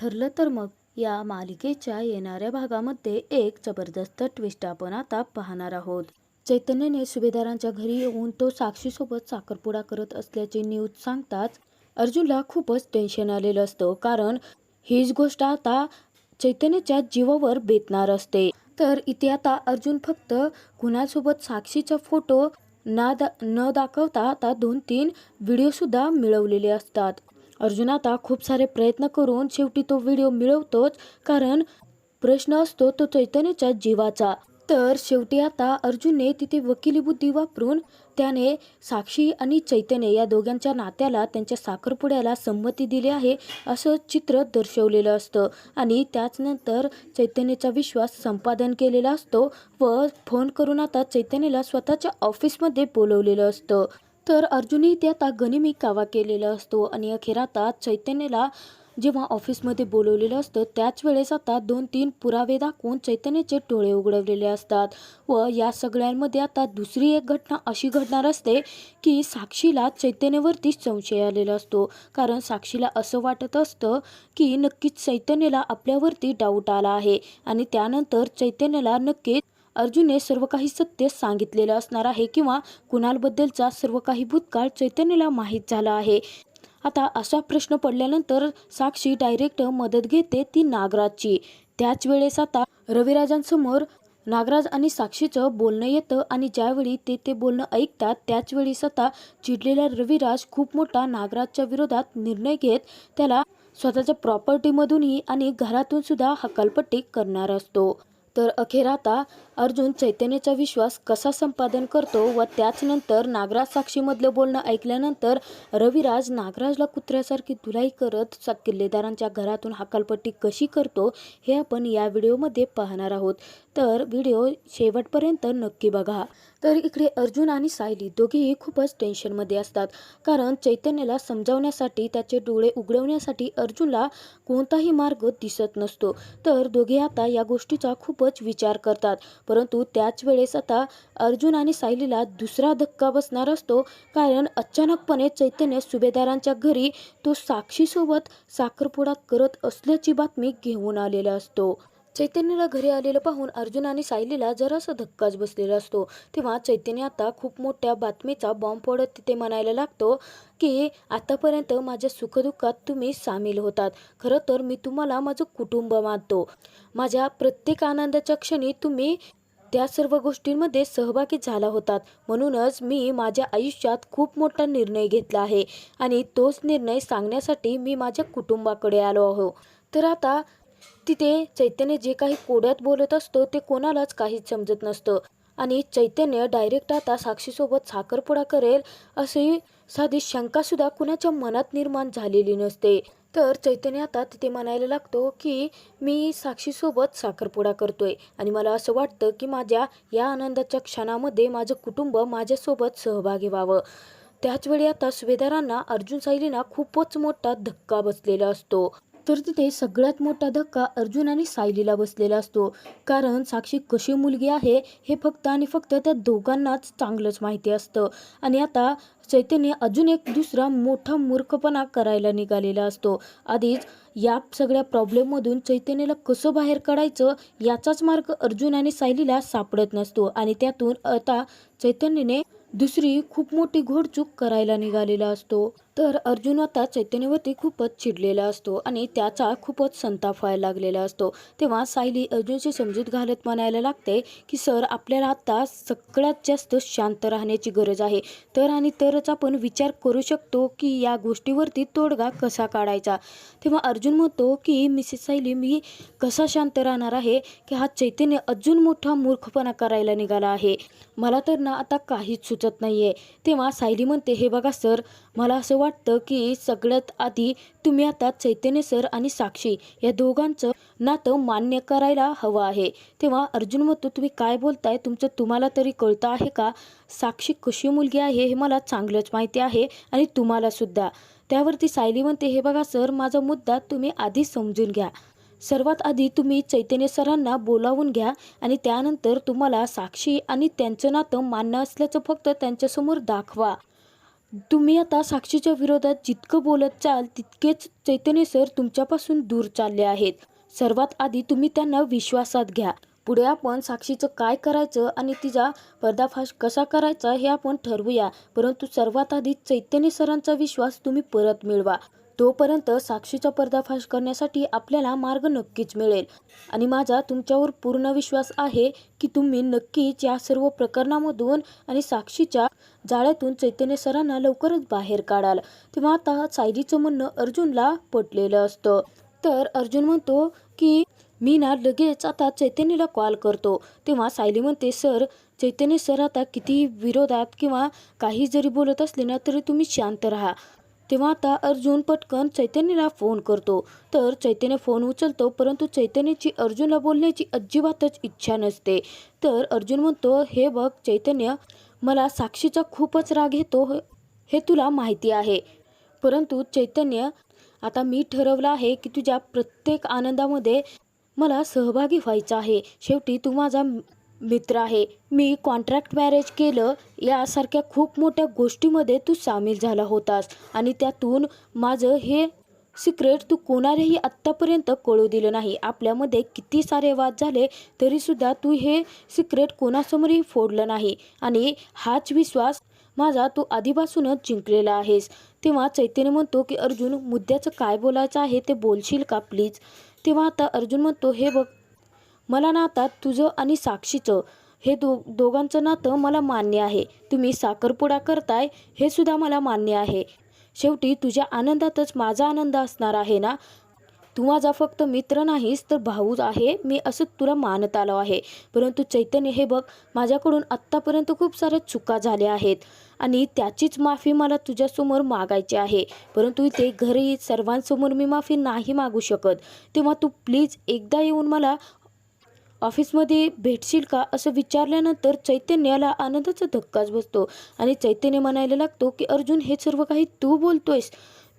ठरलं तर मग. या मालिकेच्या येणाऱ्या भागामध्ये एक जबरदस्त ट्विस्ट आपण आता पाहणार आहोत. चैतन्यने सुभेदारांच्या घरी येऊन तो साक्षीसोबत साखरपुडा करत असल्याची न्यूज सांगताच अर्जुनला खूपच टेन्शन आलेलं असतं. कारण हीच गोष्ट आता चैतन्याच्या जीवावर बेतणार असते. तर इथे आता अर्जुन फक्त कुणासोबत साक्षीचा फोटो ना दा न दाखवता आता दोन तीन व्हिडिओसुद्धा मिळवलेले असतात. अर्जुन आता खूप सारे प्रयत्न करून शेवटी तो व्हिडिओ मिळवतोच कारण प्रश्न असतो तो चैतन्याच्या जीवाचा. तर शेवटी आता अर्जुनने तिथे वकिली बुद्धी वापरून त्याने साक्षी आणि चैतन्य या दोघांच्या नात्याला त्यांच्या साखरपुड्याला संमती दिली आहे असं चित्र दर्शवलेलं असतं. आणि त्याचनंतर चैतन्याचा विश्वास संपादन केलेला असतो व फोन करून आता चैतन्याला स्वतःच्या ऑफिसमध्ये बोलवलेलं असतं. तर अर्जुनही ते आता गनिमी कावा केलेला असतो आणि अखेर आता चैतन्याला जेव्हा ऑफिसमध्ये बोलवलेलं असतं त्याच वेळेस आता दोन तीन पुरावे दाखवून चैतन्याचे डोळे उघडवलेले असतात व या सगळ्यांमध्ये आता दुसरी एक घटना अशी घडणार असते की साक्षीला चैतन्यावरतीच संशय आलेला असतो. कारण साक्षीला असं वाटत असतं की नक्कीच चैतन्याला आपल्यावरती डाऊट आला आहे आणि त्यानंतर चैतन्याला नक्कीच अर्जुनने सर्व काही सत्य सांगितलेलं असणार आहे किंवा कुणालबद्दलचा सर्व काही भूतकाळ चैतन्याला माहीत झाला आहे. आता असा प्रश्न पडल्यानंतर साक्षी डायरेक्ट मदत घेते ती नागराजची. त्याच वेळेस आता रविराजांसमोर नागराज आणि साक्षीचं बोलणं येतं आणि ज्यावेळी ते ते बोलणं ऐकतात त्याचवेळी स्वतः आता चिडलेला रविराज खूप मोठा नागराजच्या विरोधात निर्णय घेत त्याला स्वतःच्या प्रॉपर्टीमधूनही आणि घरातून सुद्धा हकालपट्टी करणार असतो. तर अखेर आता अर्जुन चैतन्याचा विश्वास कसा संपादन करतो व त्याचनंतर नागराज साक्षीमधलं बोलणं ऐकल्यानंतर रविराज नागराजला कुत्र्यासारखी धुलाई करत किल्लेदारांच्या घरातून हकालपट्टी कशी करतो हे आपण या व्हिडिओमध्ये पाहणार आहोत. तर व्हिडिओ शेवटपर्यंत नक्की बघा. तर इकडे अर्जुन आणि सायली दोघेही खूपच टेन्शनमध्ये असतात. कारण चैतन्याला समजावण्यासाठी त्याचे डोळे उघडवण्यासाठी अर्जुनला कोणताही मार्ग दिसत नसतो. तर दोघे आता या गोष्टीचा खूपच विचार करतात. परंतु त्याच वेळेस आता अर्जुन आणि सायलीला दुसरा धक्का बसणार असतो. कारण अचानकपणे चैतन्य सुभेदारांच्या घरी तो साक्षीसोबत साखरपुडा करत असल्याची बातमी घेऊन आलेला असतो. चैतन्याला घरी आलेलं पाहून अर्जुन आणि सायलीला जरासा धक्काच बसलेला असतो. तेव्हा चैतन्य आता खूप मोठ्या बातमीचा बॉम्ब फोडत तिथे म्हणायला लागतो की आतापर्यंत माझ्या सुखदुःखात तुम्ही सामील होतात. खरं तर मी तुम्हाला माझं कुटुंब मानतो. माझ्या प्रत्येक आनंदाच्या क्षणी तुम्ही त्या सर्व गोष्टींमध्ये सहभागी झाला होतात. म्हणूनच मी माझ्या आयुष्यात खूप मोठा निर्णय घेतला आहे आणि तोच निर्णय सांगण्यासाठी मी माझ्या कुटुंबाकडे आलो आहो. तर आता तिथे चैतन्य जे काही कोड्यात बोलत असतो ते कोणालाच काहीच समजत नसतं. आणि चैतन्य डायरेक्ट आता साक्षीसोबत साखरपुडा करेल अशी साधी शंकासुद्धा कुणाच्या मनात निर्माण झालेली नसते. तर चैतन्य आता तिथे म्हणायला लागतो की मी साक्षीसोबत साखरपुडा करतोय आणि मला असं वाटतं की माझ्या या आनंदाच्या क्षणामध्ये माझं कुटुंब माझ्यासोबत सहभागी व्हावं. त्याचवेळी आता सुभेदारांना अर्जुन सायलीना खूपच मोठा धक्का बसलेला असतो. तर तिथे सगळ्यात मोठा धक्का अर्जुन आणि सायलीला बसलेला असतो. कारण साक्षी कशी मुलगी आहे हे फक्त आणि फक्त त्या दोघांनाच चांगलंच माहिती असतं. आणि आता चैतन्य अजून एक दुसरा मोठा मूर्खपणा करायला निघालेला असतो. आधीच या सगळ्या प्रॉब्लेममधून चैतन्याला कसं बाहेर काढायचं याचाच मार्ग अर्जुन आणि सायलीला सापडत नसतो. आणि त्यातून आता चैतन्यने दुसरी खूप मोठी घोडचूक करायला निघालेला असतो. तर अर्जुन आता चैतन्यवरती खूपच चिडलेला असतो आणि त्याचा खूपच संताप व्हायला लागलेला असतो. तेव्हा सायली अर्जुनची समजूत घालत म्हणायला लागते की सर आपल्याला आता सगळ्यात जास्त शांत राहण्याची गरज आहे. तर आणि तरच आपण विचार करू शकतो की या गोष्टीवरती तोडगा कसा काढायचा? तेव्हा अर्जुन म्हणतो की मिसेस सायली मी कसा शांत राहणार आहे की हा चैतन्य अजून मोठा मूर्खपणा करायला निघाला आहे. मला तर ना आता काहीच सुचत नाही आहे तेव्हा सायली म्हणते हे बघा सर मला असं वाटतं वाटतं की सगळ्यात आधी तुम्ही आता चैतन्य सर आणि साक्षी या दोघांचं नातं मान्य करायला हवं आहे. तेव्हा अर्जुन म्हणतो तुम्ही काय बोलताय? तुमचं तुम्हाला तरी कळतं आहे का? साक्षी कशी मुलगी आहे हे मला चांगलंच माहिती आहे आणि तुम्हालासुद्धा त्यावरती सायली म्हणते हे बघा सर माझा मुद्दा तुम्ही आधी समजून घ्या. सर्वात आधी तुम्ही चैतन्य सरांना बोलावून घ्या आणि त्यानंतर तुम्हाला साक्षी आणि त्यांचं नातं मान्य असल्याचं फक्त त्यांच्यासमोर दाखवा. तुम्ही आता साक्षीच्या विरोधात जितकं बोलत चाल तितकेच चैतन्य सर तुमच्यापासून दूर चालले आहेत. सर्वात आधी तुम्ही त्यांना विश्वासात घ्या. पुढे आपण साक्षीचं काय करायचं आणि तिचा पर्दाफाश कसा करायचा हे आपण ठरवूया. परंतु सर्वात आधी चैतन्य सरांचा विश्वास तुम्ही परत मिळवा. तोपर्यंत साक्षीचा पर्दाफाश करण्यासाठी आपल्याला मार्ग नक्कीच मिळेल. आणि माझा तुमच्यावर पूर्ण विश्वास आहे की तुम्ही नक्कीच या सर्व प्रकरणामधून आणि साक्षीच्या जाळ्यातून चैतन्य सरांना लवकरच बाहेर काढाल. तेव्हा आता सायलीचं म्हणणं अर्जुनला पटलेलं असतं. तर अर्जुन म्हणतो की मी ना लगेच आता चैतन्यला कॉल करतो. तेव्हा सायली म्हणते सर चैतन्य सर आता किती विरोधात किंवा काही जरी बोलत असले ना तरी तुम्ही शांत राहा. तेव्हा आता अर्जुन पटकन चैतन्यला फोन करतो. तर चैतन्य फोन उचलतो परंतु चैतन्याची अर्जुनला बोलण्याची अजिबातच इच्छा नसते. तर अर्जुन म्हणतो हे बघ चैतन्य मला साक्षीचा खूपच राग येतो हे तुला माहिती आहे. परंतु चैतन्य आता मी ठरवलं आहे की तुझ्या प्रत्येक आनंदामध्ये मला सहभागी व्हायचं आहे. शेवटी तू माझा मित्र आहे. मी कॉन्ट्रॅक्ट मॅरेज केलं यासारख्या खूप मोठ्या गोष्टीमध्ये तू सामील झाला होतास आणि त्यातून माझं हे सिक्रेट तू कोणालाही आत्तापर्यंत कळू दिलं नाही. आपल्यामध्ये किती सारे वाद झाले तरीसुद्धा तू हे सिक्रेट कोणासमोरही फोडलं नाही. आणि हाच विश्वास माझा तू आधीपासूनच जिंकलेला आहेस. तेव्हा चैतन्य म्हणतो की अर्जुन मुद्द्याचं काय बोलायचं आहे ते बोलशील का प्लीज तेव्हा आता अर्जुन म्हणतो हे बघ मला ना आता तुझं आणि साक्षीचं हे दो दोघांचं नातं मला मान्य आहे. तुम्ही साखरपुडा करताय हे सुद्धा मला मान्य आहे. शेवटी तुझ्या आनंदातच माझा आनंद असणार आहे ना? तू माझा फक्त मित्र नाहीस तर भाऊच आहे. मी असं तुला मानत आलो आहे. परंतु चैतन्य हे बघ माझ्याकडून आत्तापर्यंत खूप साऱ्या चुका झाल्या आहेत आणि त्याचीच माफी मला तुझ्यासमोर मागायची आहे. परंतु इथे घरी सर्वांसमोर मी माफी नाही मागू शकत. तेव्हा तू प्लीज एकदा येऊन मला ऑफिसमध्ये भेटशील का असं विचारल्यानंतर चैतन्याला आनंदाचा धक्काच बसतो. आणि चैतन्य म्हणायला लागतो की अर्जुन हे सर्व काही तू बोलतोयस.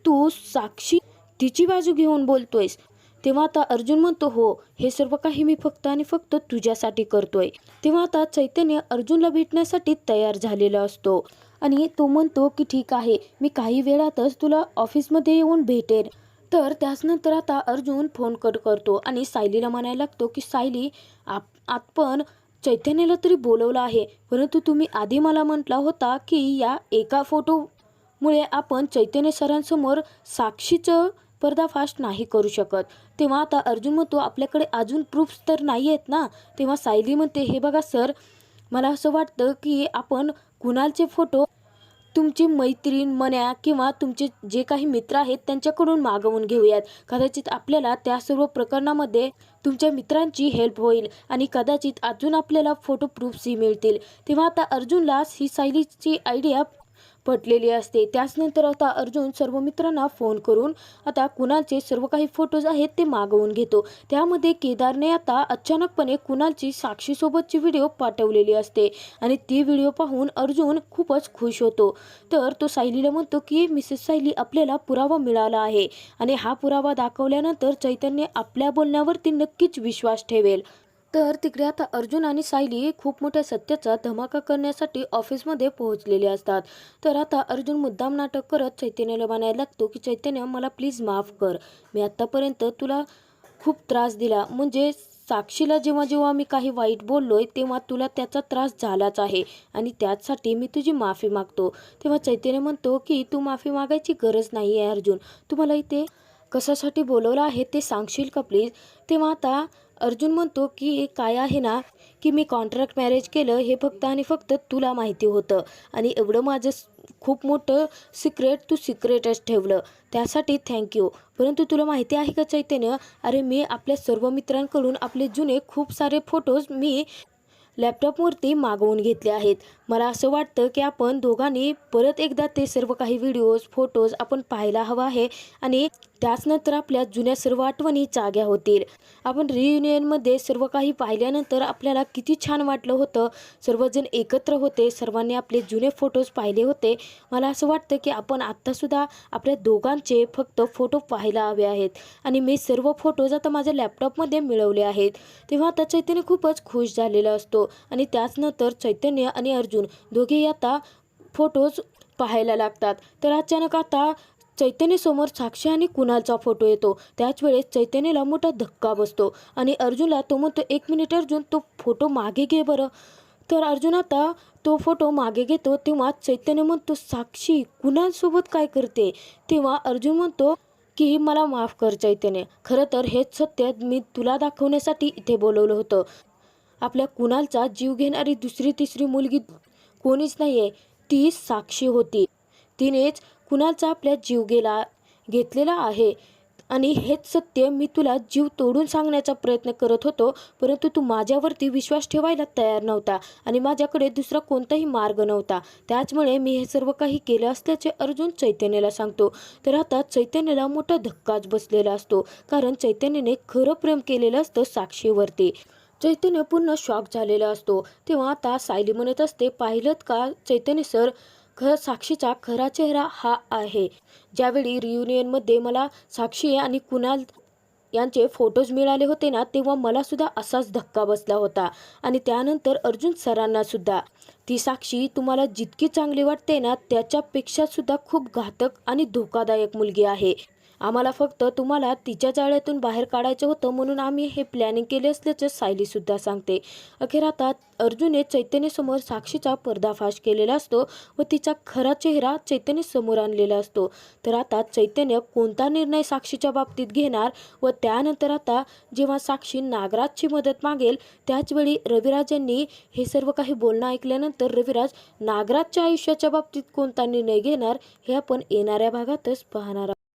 तू साक्षी तिची बाजू घेऊन बोलतोयस. तेव्हा आता अर्जुन म्हणतो हो हे सर्व काही मी फक्त आणि फक्त तुझ्यासाठी करतोय. तेव्हा आता चैतन्य अर्जुनला भेटण्यासाठी तयार झालेला असतो. आणि तो म्हणतो की ठीक आहे मी काही वेळातच तुला ऑफिसमध्ये येऊन भेटेन. तर त्याचनंतर आता अर्जुन फोन कट करतो आणि सायलीला म्हणायला लागतो की सायली आप आपण चैतन्याला तरी बोलवलं आहे. परंतु तुम्ही आधी मला म्हटला होता की या एका फोटोमुळे आपण चैतन्य सरांसमोर साक्षीचं पर्दाफाश नाही करू शकत. तेव्हा आता अर्जुन म्हणतो आपल्याकडे अजून प्रूफ्स तर नाही आहेत ना? तेव्हा सायली म्हणते हे बघा सर मला असं वाटतं की आपण कुणालचे फोटो तुमची मैत्रीण मन्या किंवा तुमचे जे काही मित्र आहेत त्यांच्याकडून मागवून घेऊयात. कदाचित आपल्याला त्या सर्व प्रकरणामध्ये तुमच्या मित्रांची हेल्प होईल आणि कदाचित अजून आपल्याला फोटो प्रूफ्सही मिळतील. तेव्हा आता अर्जुनला ही सायलीची आयडिया पटलेली असते. त्याचनंतर आता अर्जुन सर्व मित्रांना फोन करून आता कुणालचे सर्व काही फोटोज आहेत ते मागवून घेतो. त्यामध्ये केदारने आता अचानकपणे कुणालची साक्षीसोबतची व्हिडिओ पाठवलेली असते आणि ती व्हिडिओ पाहून अर्जुन खूपच खुश होतो. तर तो सायलीला म्हणतो की मिसेस सायली आपल्याला पुरावा मिळाला आहे. आणि हा पुरावा दाखवल्यानंतर चैतन्य आपल्या बोलण्यावरती नक्कीच विश्वास ठेवेल. तर तिकडे आता अर्जुन आणि सायली खूप मोठ्या सत्याचा धमाका करण्यासाठी ऑफिसमध्ये पोहोचलेले असतात. तर आता अर्जुन मुद्दाम नाटक करत चैतन्याला म्हणायला लागतो की चैतन्य मला प्लीज माफ कर. मी आत्तापर्यंत तुला खूप त्रास दिला. म्हणजे साक्षीला जेव्हा जेव्हा मी काही वाईट बोललोय तेव्हा तुला त्याचा त्रास झालाच आहे आणि त्याचसाठी मी तुझी माफी मागतो. तेव्हा चैतन्य म्हणतो की तू माफी मागायची गरज नाही आहे अर्जुन. तू मला इथे कशासाठी बोलवलं आहे ते सांगशील का प्लीज? तेव्हा आता अर्जुन म्हणतो की काय आहे ना की मी कॉन्ट्रॅक्ट मॅरेज केलं हे फक्त आणि फक्त तुला माहिती होतं. आणि एवढं माझं खूप मोठं सिक्रेट तू सिक्रेटच ठेवलं. त्यासाठी थँक्यू परंतु तुला माहिती आहे का चैतन्य? अरे मी आपल्या सर्व मित्रांकडून आपले जुने खूप सारे फोटोज मी लॅपटॉपवरती मागवून घेतले आहेत. मला असं वाटतं की आपण दोघांनी परत एकदा ते सर्व काही व्हिडिओज फोटोज आपण पाहायला हवं आहे. आणि त्याचनंतर आपल्या जुन्या सर्व आठवणी जाग्या होतील. आपण रियुनियनमध्ये सर्व काही पाहिल्यानंतर आपल्याला किती छान वाटलं होतं. सर्वजण एकत्र होते. सर्वांनी आपले जुने फोटोज पाहिले होते. मला असं वाटतं की आपण आत्तासुद्धा आपल्या दोघांचे फक्त फोटो पाहायला हवे आहेत. आणि मी सर्व फोटोज आता माझ्या लॅपटॉपमध्ये मिळवले आहेत. तेव्हा आता चैतन्य खूपच खुश झालेला असतो. आणि त्याचनंतर चैतन्य आणि अर्जुन दोघेही आता फोटोज पाहायला लागतात. तर अचानक आता चैतन्यसमोर साक्षी आणि कुणालचा फोटो येतो. त्याच वेळेस चैतन्यला मोठा धक्का बसतो आणि अर्जुनला तो म्हणतो एक मिनिट अर्जुन तो फोटो मागे घे बरं. तर अर्जुन आता तो फोटो मागे घेतो तेव्हा चैतन्य म्हणतो साक्षी कुणालसोबत काय करते? तेव्हा अर्जुन म्हणतो की मला माफ कर चैतन्य. खरं तर हेच सत्य मी तुला दाखवण्यासाठी इथे बोलवलं होतं. आपल्या कुणालचा जीव घेणारी दुसरी तिसरी मुलगी कोणीच नाही आहे ती साक्षी होती. तिनेच कुणाचा आपल्या जीव गेला घेतलेला आहे. आणि हेच सत्य मी तुला जीव तोडून सांगण्याचा प्रयत्न करत होतो परंतु तू माझ्यावरती विश्वास ठेवायला तयार नव्हता आणि माझ्याकडे दुसरा कोणताही मार्ग नव्हता. त्याचमुळे मी हे सर्व काही केलं असल्याचे अर्जुन चैतन्याला सांगतो. तर आता चैतन्याला मोठा धक्काच बसलेला असतो कारण चैतन्याने खरं प्रेम केलेलं असतं साक्षीवरती. चैतन्य पूर्ण शॉक झालेला असतो. तेव्हा आता सायली म्हणत असते पाहिलं का चैतन्य सर खर साक्षीचा खरा चेहरा हा आहे. ज्यावेळी रियुनियनमध्ये मला साक्षी आणि कुणाल यांचे फोटोज मिळाले होते ना तेव्हा मला सुद्धा असाच धक्का बसला होता. आणि त्यानंतर अर्जुन सरांना सुद्धा. ती साक्षी तुम्हाला जितकी चांगली वाटते ना त्याच्यापेक्षा सुद्धा खूप घातक आणि धोकादायक मुलगी आहे. आम्हाला फक्त तुम्हाला तिच्या जाळ्यातून बाहेर काढायचं होतं म्हणून आम्ही हे प्लॅनिंग केले असल्याचं सायलीसुद्धा सांगते. अखेर आता अर्जुनने चैतन्यसमोर साक्षीचा पर्दाफाश केलेला असतो व तिचा खरा चेहरा चैतन्य समोर आणलेला असतो. तर आता चैतन्य कोणता निर्णय साक्षीच्या बाबतीत घेणार व त्यानंतर आता जेव्हा साक्षी नागराजची मदत मागेल त्याचवेळी रविराज यांनी हे सर्व काही बोलणं ऐकल्यानंतर रविराज नागराजच्या आयुष्याच्या बाबतीत कोणता निर्णय घेणार हे आपण येणाऱ्या भागातच पाहणार